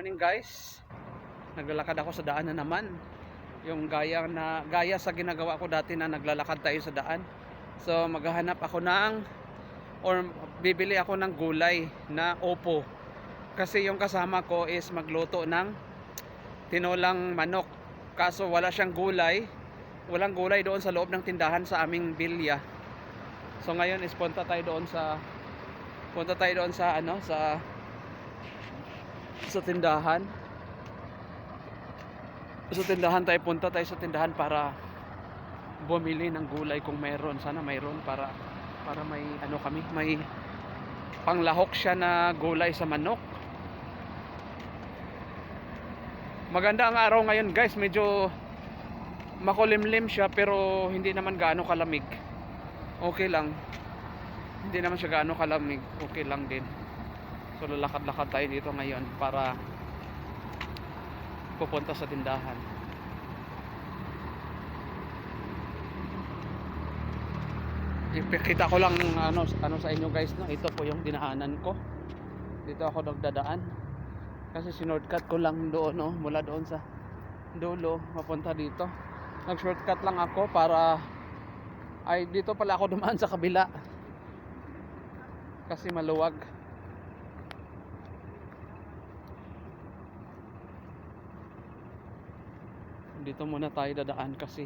morning guys. Naglalakad ako sa daan na naman. Yung gaya na gaya sa ginagawa ko dati na naglalakad tayo sa daan. So maghahanap ako ng or bibili ako ng gulay na opo. Kasi yung kasama ko is magluto ng tinolang manok. Kaso wala siyang gulay. Walang gulay doon sa loob ng tindahan sa aming bilya. So ngayon is punta tayo doon sa punta tayo doon sa ano sa sa tindahan. Sa tindahan tayo punta tayo sa tindahan para bumili ng gulay kung mayroon. Sana mayroon para para may ano kami, may panglahok siya na gulay sa manok. Maganda ang araw ngayon, guys. Medyo makulimlim siya pero hindi naman gaano kalamig. Okay lang. Hindi naman siya gaano kalamig. Okay lang din. So lalakad-lakad tayo dito ngayon para pupunta sa tindahan. Ipakita ko lang ano ano sa inyo guys no. Ito po yung dinaanan ko. Dito ako nagdadaan. Kasi sinordcut ko lang doon no, mula doon sa dulo mapunta dito. Nag-shortcut lang ako para ay dito pala ako dumaan sa kabila. Kasi maluwag. Dito muna tayo dadaan kasi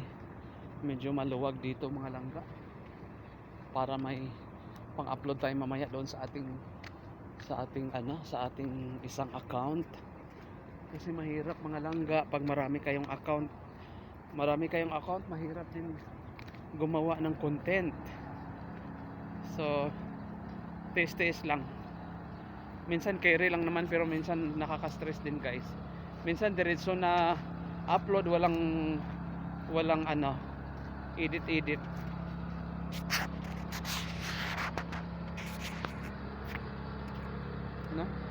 medyo maluwag dito mga langga. Para may pang-upload tayo mamaya doon sa ating sa ating ano sa ating isang account. Kasi mahirap mga langga pag marami kayong account. Marami kayong account mahirap din gumawa ng content. So taste taste lang. Minsan carry lang naman pero minsan nakaka-stress din guys. Minsan diretso na upload walang walang ano edit edit. No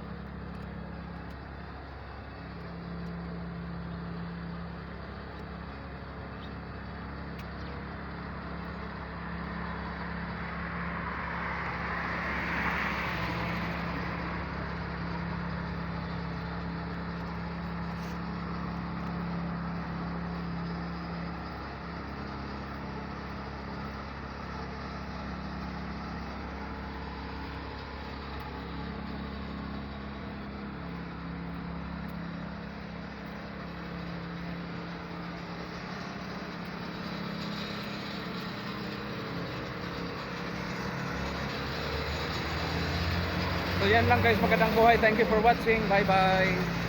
So yan lang guys, magandang buhay. Thank you for watching. Bye bye.